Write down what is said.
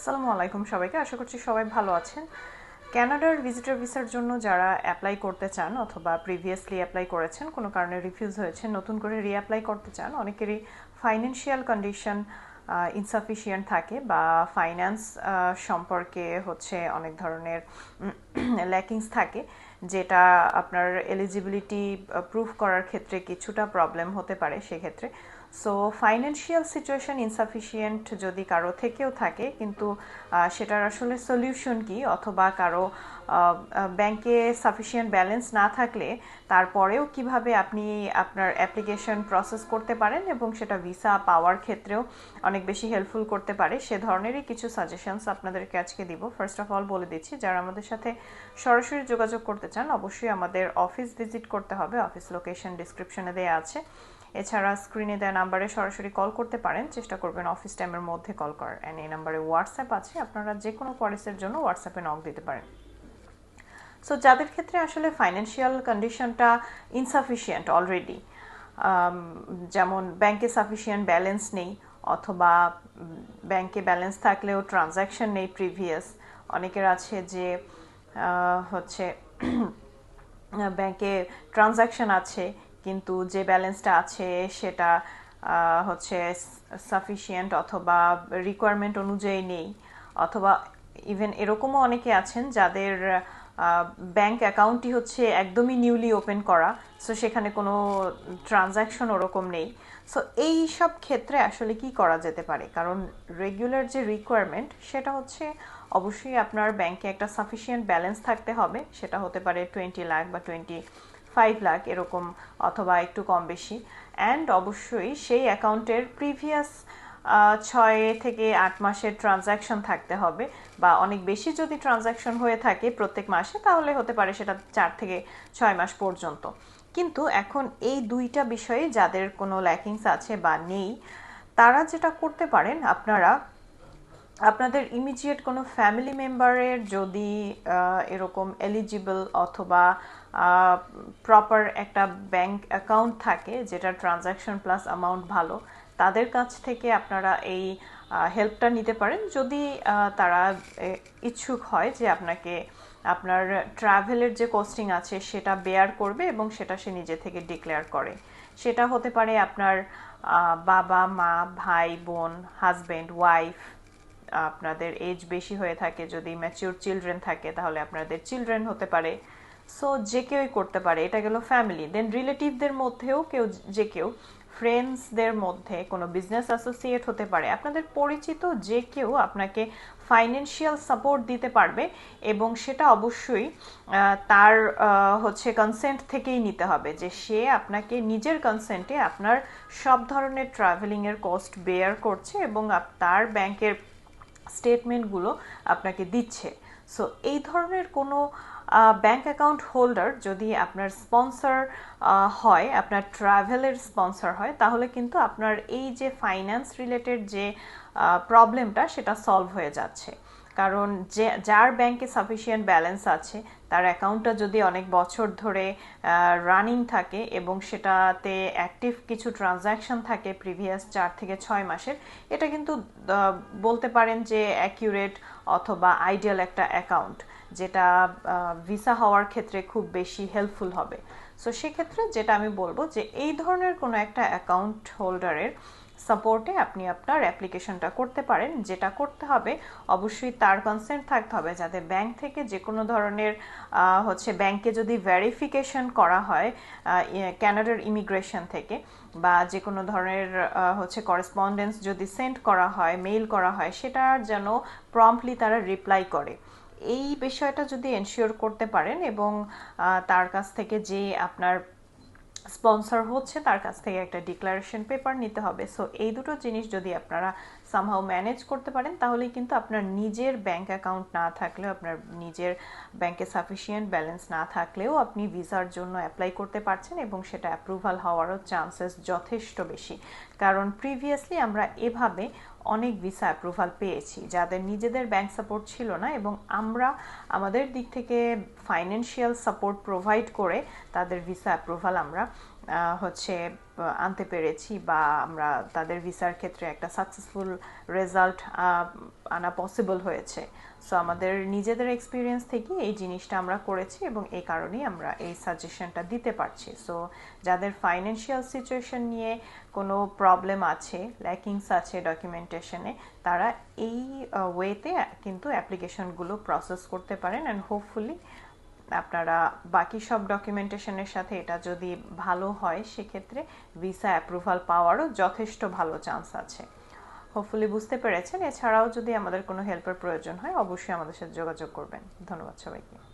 আসসালামু আলাইকুম সবাইকে। আশা করছি সবাই ভালো আছেন। ক্যানাডার ভিজিটর ভিসার জন্য যারা অ্যাপ্লাই করতে চান অথবা প্রিভিয়াসলি অ্যাপ্লাই করেছেন, কোনো কারণে রিফিউজ হয়েছে নতুন করে রিঅ্যাপ্লাই করতে চান, অনেকেরই ফাইন্যান্সিয়াল কন্ডিশন ইনসাফিসিয়েন্ট থাকে বা ফাইন্যান্স সম্পর্কে হচ্ছে অনেক ধরনের ল্যাকিংস থাকে, যেটা আপনার এলিজিবিলিটি প্রুফ করার ক্ষেত্রে কিছুটা প্রবলেম হতে পারে। সেক্ষেত্রে সো ফাইন্যান্সিয়াল সিচুয়েশন ইনসাফিসিয়েন্ট যদি কারও থেকেও থাকে, কিন্তু সেটার আসলে সলিউশন কি? অথবা কারও ব্যাংকে সাফিসিয়েন্ট ব্যালেন্স না থাকলে তারপরেও কীভাবে আপনি আপনার অ্যাপ্লিকেশন প্রসেস করতে পারেন এবং সেটা ভিসা পাওয়ার ক্ষেত্রেও অনেক বেশি হেল্পফুল করতে পারে? সে ধরনেরই কিছু সাজেশনস আপনাদেরকে আজকে দিব। ফার্স্ট অফ অল বলে দিচ্ছি, যারা আমাদের সাথে সরাসরি যোগাযোগ করতে চান, অবশ্যই আমাদের অফিস ভিজিট করতে হবে। অফিস লোকেশন ডিসক্রিপশনে দেওয়া আছে। এছাড়া স্ক্রিনে দেওয়া নাম্বারে সরাসরি কল করতে পারেন। চেষ্টা করবেন অফিস টাইমের মধ্যে কল করার। অ্যান্ড এই নাম্বারে হোয়াটসঅ্যাপ আছে। আপনারা যে কোনো কোয়ারিসের জন্য হোয়াটসঅ্যাপে নক দিতে পারেন। সো যাদের ক্ষেত্রে আসলে ফাইন্যান্সিয়াল কন্ডিশনটা ইনসাফিসিয়েন্ট অলরেডি যেমন ব্যাংকে সাফিসিয়েন্ট ব্যালেন্স নেই, অথবা ব্যাংকে ব্যালেন্স থাকলেও ট্রানজ্যাকশন নেই প্রিভিয়াস অনেকের আছে যে হচ্ছে ব্যাংকে ট্রানজ্যাকশন আছে কিন্তু যে ব্যালেন্সটা আছে সেটা হচ্ছে সাফিসিয়েন্ট অথবা রিকোয়ারমেন্ট অনুযায়ী নেই। অথবা ইভেন এরকমও অনেকে আছেন যাদের ব্যাংক অ্যাকাউন্টটি হচ্ছে একদমই নিউলি ওপেন করা সো সেখানে কোনো ট্রানজ্যাকশন ওরকম নেই। সো এই সব ক্ষেত্রে আসলে কি করা যেতে পারে? কারণ রেগুলার যে রিকোয়ারমেন্ট সেটা হচ্ছে অবশ্যই আপনার ব্যাংকে একটা সাফিসিয়েন্ট ব্যালেন্স থাকতে হবে। সেটা হতে পারে টোয়েন্টি লাখ বা টোয়েন্টি ফাইভ লাখ এরকম অথবা একটু কম বেশি। অ্যান্ড অবশ্যই সেই অ্যাকাউন্টের প্রিভিয়াস ছয় থেকে আট মাসের ট্রানজ্যাকশন থাকতে হবে। বা অনেক বেশি যদি ট্রানজ্যাকশন হয়ে থাকে প্রত্যেক মাসে, তাহলে হতে পারে সেটা চার থেকে ছয় মাস পর্যন্ত। কিন্তু এখন এই দুইটা বিষয়ে যাদের কোনো ল্যাকিংস আছে বা নেই, তারা যেটা করতে পারেন, আপনারা আপনাদের ইমিডিয়েট কোনো ফ্যামিলি মেম্বারের যদি এরকম এলিজিবল অথবা প্রপার একটা ব্যাংক অ্যাকাউন্ট থাকে যেটা ট্রানজ্যাকশন প্লাস অ্যামাউন্ট ভালো, তাদের কাছ থেকে আপনারা এই হেল্পটা নিতে পারেন। যদি তারা ইচ্ছুক হয় যে আপনাকে, আপনার ট্রাভেলের যে কস্টিং আছে সেটা বেয়ার করবে এবং সেটা সে নিজে থেকে ডিক্লেয়ার করে। সেটা হতে পারে আপনার বাবা, মা, ভাই, বোন হাজব্যান্ড ওয়াইফ আপনাদের এজ বেশি হয়ে থাকে, যদি ম্যাচিউর চিলড্রেন থাকে, তাহলে আপনাদের চিলড্রেন হতে পারে। সো যে কেউই করতে পারে, এটা গেল ফ্যামিলি দেন রিলেটিভদের মধ্যেও কেউ, যে কেউ ফ্রেন্ডসদের মধ্যে কোনো বিজনেস অ্যাসোসিয়েট হতে পারে। আপনাদের পরিচিত যে কেউ আপনাকে ফাইন্যান্সিয়াল সাপোর্ট দিতে পারবে এবং সেটা অবশ্যই তার হচ্ছে কনসেন্ট থেকেই নিতে হবে যে সে আপনাকে নিজের কনসেন্টে আপনার সব ধরনের ট্রাভেলিংয়ের কস্ট বেয়ার করছে এবং তার ব্যাংকের স্টেটমেন্টগুলো আপনাকে দিচ্ছে। সো এই ধরনের কোনো ব্যাংক অ্যাকাউন্ট হোল্ডার যদি আপনার স্পন্সর হয়, আপনার ট্রাভেলের স্পন্সর হয়, তাহলে কিন্তু আপনার এই যে ফাইন্যান্স রিলেটেড যে প্রবলেমটা সেটা সলভ হয়ে যাচ্ছে। কারণ যে, যার ব্যাংকে সাফিসিয়েন্ট ব্যালেন্স আছে তার অ্যাকাউন্টটা যদি অনেক বছর ধরে রানিং থাকে এবং সেটাতে অ্যাক্টিভ কিছু ট্রানজ্যাকশন থাকে প্রিভিয়াস চার থেকে ছয় মাসের, এটা কিন্তু বলতে পারেন যে অ্যাকিউরেট অথবা আইডিয়াল একটা অ্যাকাউন্ট যেটা ভিসা হওয়ার ক্ষেত্রে খুব বেশি হেল্পফুল হবে। সো সেক্ষেত্রে যেটা আমি বলব যে এই ধরনের কোনো একটা অ্যাকাউন্ট হোল্ডারের সাপোর্টে আপনি আপনার অ্যাপ্লিকেশনটা করতে পারেন। যেটা করতে হবে, অবশ্যই তার কনসেন্ট থাকতে হবে। যাতে ব্যাংক থেকে যে কোনো ধরনের হচ্ছে ব্যাংকে যদি ভেরিফিকেশন করা হয় ক্যানাডার ইমিগ্রেশন থেকে বা যে কোনো ধরনের হচ্ছে করেসপন্ডেন্স যদি সেন্ড করা হয় মেইল করা হয় সেটার যেন প্রম্পলি তারা রিপ্লাই করে। এই বিষয়টা যদি এনশিওর করতে পারেন এবং তার কাছ থেকে যে আপনার স্পন্সর হচ্ছে, তার কাছ থেকে একটা ডিক্লারেশন পেপার নিতে হবে। সো এই দুটো জিনিস যদি আপনারা সামহাও ম্যানেজ করতে পারেন তাহলে কিন্তু আপনার নিজের ব্যাংক অ্যাকাউন্ট না থাকলেও, আপনার নিজের ব্যাংকে সাফিসিয়েন্ট ব্যালেন্স না থাকলেও আপনি ভিসার জন্য অ্যাপ্লাই করতে পারছেন এবং সেটা অ্যাপ্রুভাল হওয়ারও চান্সেস যথেষ্ট বেশি। কারণ প্রিভিয়াসলি আমরা এভাবে অনেক ভিসা অ্যাপ্রুভাল পেয়েছি, যাদের নিজেদের ব্যাংক সাপোর্ট ছিল না এবং আমরা আমাদের দিক থেকে ফাইন্যান্সিয়াল সাপোর্ট প্রোভাইড করে তাদের ভিসা অ্যাপ্রুভাল আমরা হচ্ছে আনতে পেরেছি বা আমরা তাদের ভিসার ক্ষেত্রে একটা সাকসেসফুল রেজাল্ট আনা পসিবল হয়েছে। সো আমাদের নিজেদের এক্সপিরিয়েন্স থেকে এই জিনিসটা আমরা করেছি এবং এই কারণেই আমরা এই সাজেশনটা দিতে পারছি। সো যাদের ফাইন্যান্সিয়াল সিচুয়েশন নিয়ে কোনো প্রবলেম আছে ল্যাকিংস আছে ডকুমেন্টেশনে তারা এই ওয়েতে কিন্তু অ্যাপ্লিকেশনগুলো প্রসেস করতে পারেন অ্যান্ড হোপফুলি আপনারা বাকি সব ডকুমেন্টেশনের সাথে এটা যদি ভালো হয়, সেক্ষেত্রে ভিসা অ্যাপ্রুভাল পাওয়ারও যথেষ্ট ভালো চান্স আছে। হোপফুলি বুঝতে পেরেছেন। এছাড়াও যদি আমাদের কোনো হেল্পের প্রয়োজন হয়, অবশ্যই আমাদের সাথে যোগাযোগ করবেন। ধন্যবাদ সবাইকে।